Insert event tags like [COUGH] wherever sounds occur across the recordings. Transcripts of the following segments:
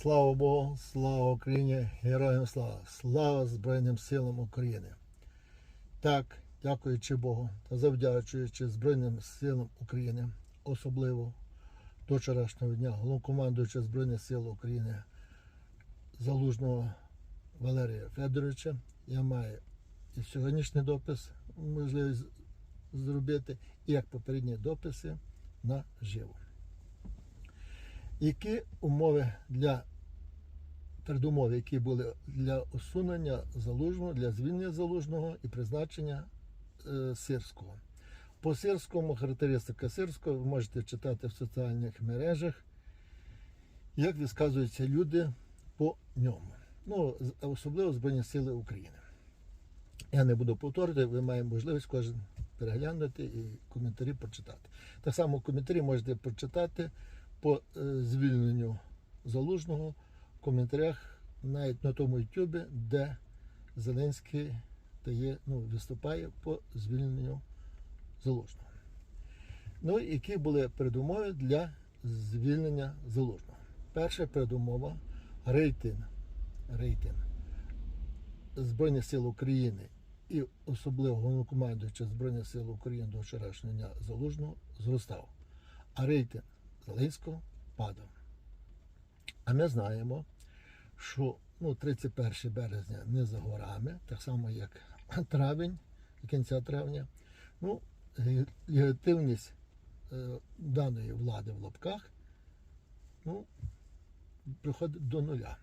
Слава Богу, слава Україні, героям слава, слава Збройним силам України. Так, дякуючи Богу та завдячуючи Збройним силам України, особливо до вчорашнього дня, головнокомандуюча Збройних сил України Залужного Валерія Федоровича, я маю і сьогоднішній допис можливість зробити, і як попередні дописи наживо. Які умови для передумови, які були для усунення залужного, для звільнення залужного і призначення е, сирського? По сирському характеристика сирського ви можете читати в соціальних мережах, як висказуються люди по ньому. Ну, особливо Збройні Сили України. Я не буду повторювати, ви маєте можливість кожен переглянути і коментарі почитати. Так само коментарі можете почитати по е, звільненню залужного в коментарях навіть на тому ютубі, де Зеленський дає, ну, виступає по звільненню залужного. Ну, які були передумови для звільнення залужного? Перша передумова рейтинг. рейтинг Збройних сил України і особливо головнокомандуюча Збройних сил України до вчорашнього дня залужного зростав. А рейтинг Падав. А ми знаємо, що ну, 31 березня не за горами, так само як [CLEARS THROAT] травень, кінця травня. Ну, легітимність е, даної влади в лапках ну, приходить до нуля.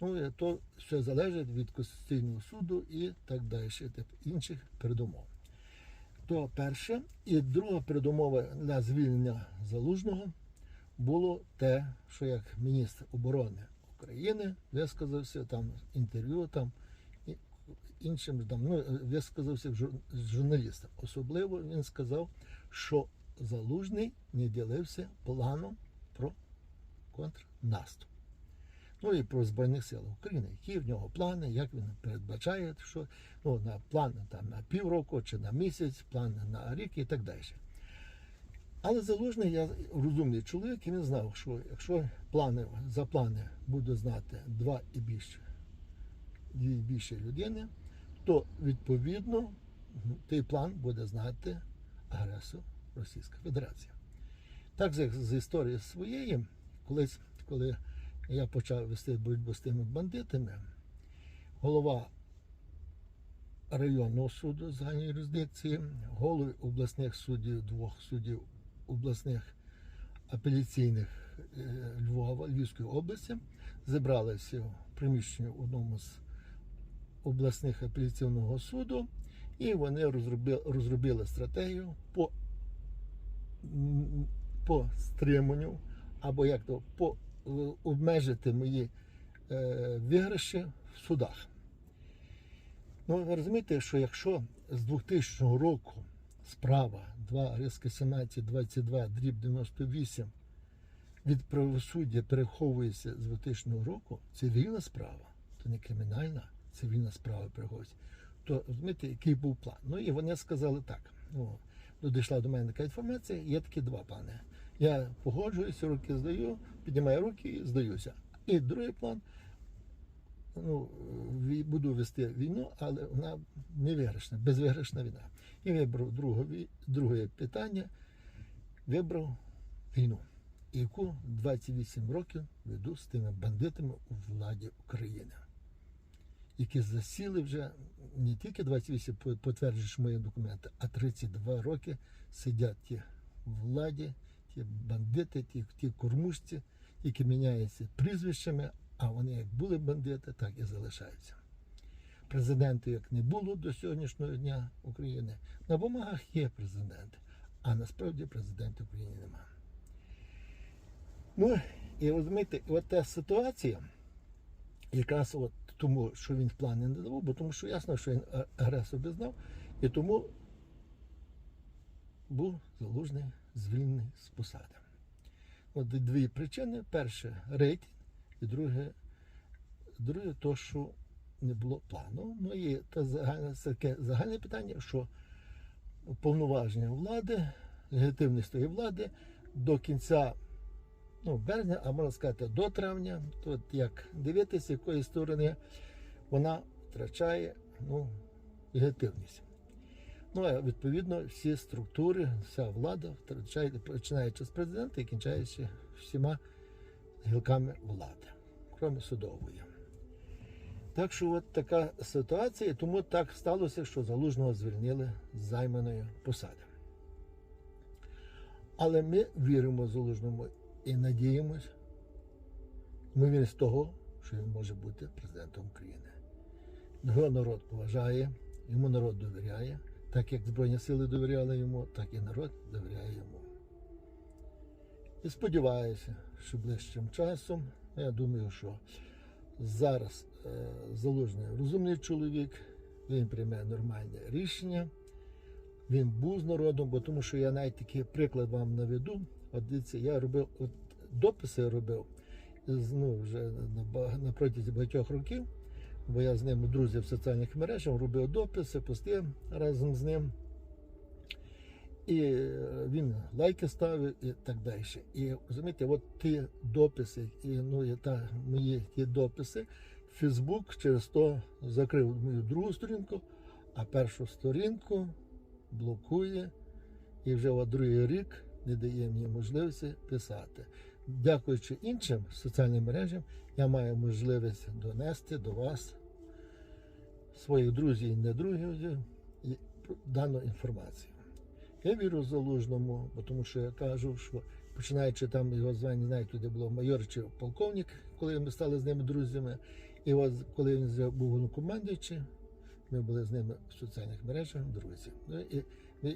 Ну, то все залежить від Конституційного суду і так далі, інших передумов. То перше. І друга передумова для звільнення залужного було те, що як міністр оборони України висказався там інтерв'ю там і іншим там, ну, висказався жур- журналістам. Особливо він сказав, що залужний не ділився планом про контрнаступ. Ну і про Збройних сил України, які в нього плани, як він передбачає, що ну, на плани там, на півроку чи на місяць, плани на рік і так далі. Але залужний я розумний чоловік, і він знав, що якщо плани, за плани буде знати два і більше, дві і більше людини, то відповідно той план буде знати агресор Російська Федерація. Так з, з історії своєї, колись, коли я почав вести боротьбу з тими бандитами, голова районного суду загальної юрисдикції, голови обласних суддів, двох суддів обласних апеляційних е, Львова, Львівської області, зібралися в приміщенні в одному з обласних апеляційного суду, і вони розробили, розробили стратегію по, по стриманню, або як то по обмежити мої е, виграші в судах. Ну, ви розумієте, що якщо з 2000 року справа 2 риска 17 22 дріб 98 від правосуддя переховується з 2000 року, цивільна справа, то не кримінальна, цивільна справа переховується, то розумієте, який був план. Ну і вони сказали так. Ну, дійшла до мене така інформація, є такі два плани. Я погоджуюся, руки здаю, піднімаю руки і здаюся. І другий план ну, буду вести війну, але вона не виграшна, безвиграшна війна. І вибрав друге, друге питання, вибрав війну, яку 28 років веду з тими бандитами у владі України, які засіли вже не тільки 28 по- потверджуєш мої документи, а 32 роки сидять ті владі, ті бандити, ті, ті кормушці, які міняються прізвищами, а вони як були бандити, так і залишаються. Президенту як не було до сьогоднішнього дня України, на бумагах є президент, а насправді президента України немає. Ну, і розумієте, от та ситуація, якраз от тому, що він в плані не давав, бо тому що ясно, що він агресор би знав, і тому був залужний звільнений з посади. От дві причини: перше рейтинг, і друге, друге то, що не було плану. Ну і та загальне, таке загальне питання, що повноваження влади, легітимність тої влади до кінця ну, березня, а можна сказати до травня. Тут як дивитися, якої сторони вона втрачає ну, ефективність. Ну, а відповідно, всі структури, вся влада починаючи з президента і кінчаючи всіма гілками влади, крім судової. Так що от така ситуація, тому так сталося, що залужного звільнили з займаної посади. Але ми віримо залужному і надіємось, ми віримо з того, що він може бути президентом України. Його народ поважає, йому народ довіряє. Так як Збройні сили довіряли йому, так і народ довіряє йому. І сподіваюся, що ближчим часом, я думаю, що зараз е, залужний розумний чоловік, він прийме нормальне рішення. Він був з народом, бо тому що я навіть такий приклад вам наведу. От дивіться, я робив от дописи робив ну, вже на, на протязі багатьох років, бо я з ним друзі в соціальних мережах робив дописи, пости разом з ним. І е, він лайки ставив і так далі. І розумієте, от ті дописи, і ну і та мої ті дописи, Фейсбук через то закрив мою другу сторінку, а першу сторінку блокує і вже другий рік не дає мені можливості писати. Дякуючи іншим соціальним мережам, я маю можливість донести до вас своїх друзів і недрузів і дану інформацію. Я вірю залужному, бо тому що я кажу, що починаючи там його звання, навіть туди було майор чи полковник, коли ми стали з ними друзями. І от коли він був головнокомандуючим, ми були з ними в соціальних мережах, друзі. Ну, і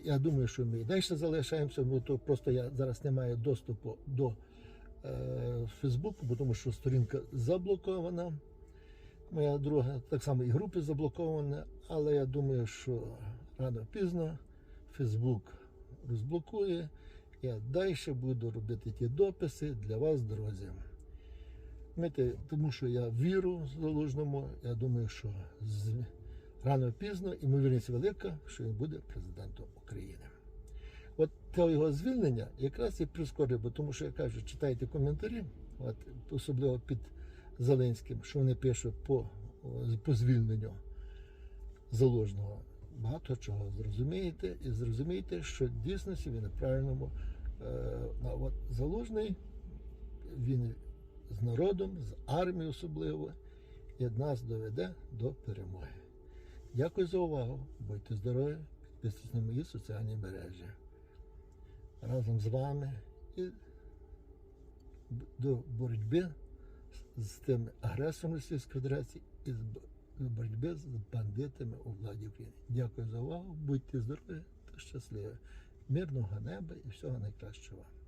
я думаю, що ми і далі залишаємося, бо то просто я зараз не маю доступу до е, Фейсбуку, бо тому що сторінка заблокована. Моя друга, так само і групи заблоковані, але я думаю, що рано пізно Фейсбук розблокує. Я далі буду робити ті дописи для вас, друзі. Тому що я віру залужному, я думаю, що рано пізно ймовірність велика, що він буде президентом України. Те його звільнення якраз і прискорює, бо тому що я кажу, читайте коментарі, от, особливо під Зеленським, що вони пишуть по, по звільненню заложного. Багато чого зрозумієте, і зрозумієте, що в дійсності він на правильному е, от, заложний, він з народом, з армією особливо, і нас доведе до перемоги. Дякую за увагу. Будьте здорові, підписуйтесь на мої соціальні мережі. Разом з вами і до боротьби з, тими агресорами Російської Федерації і з боротьби з бандитами у владі України. Дякую за увагу. Будьте здорові та щасливі. Мирного неба і всього найкращого вам.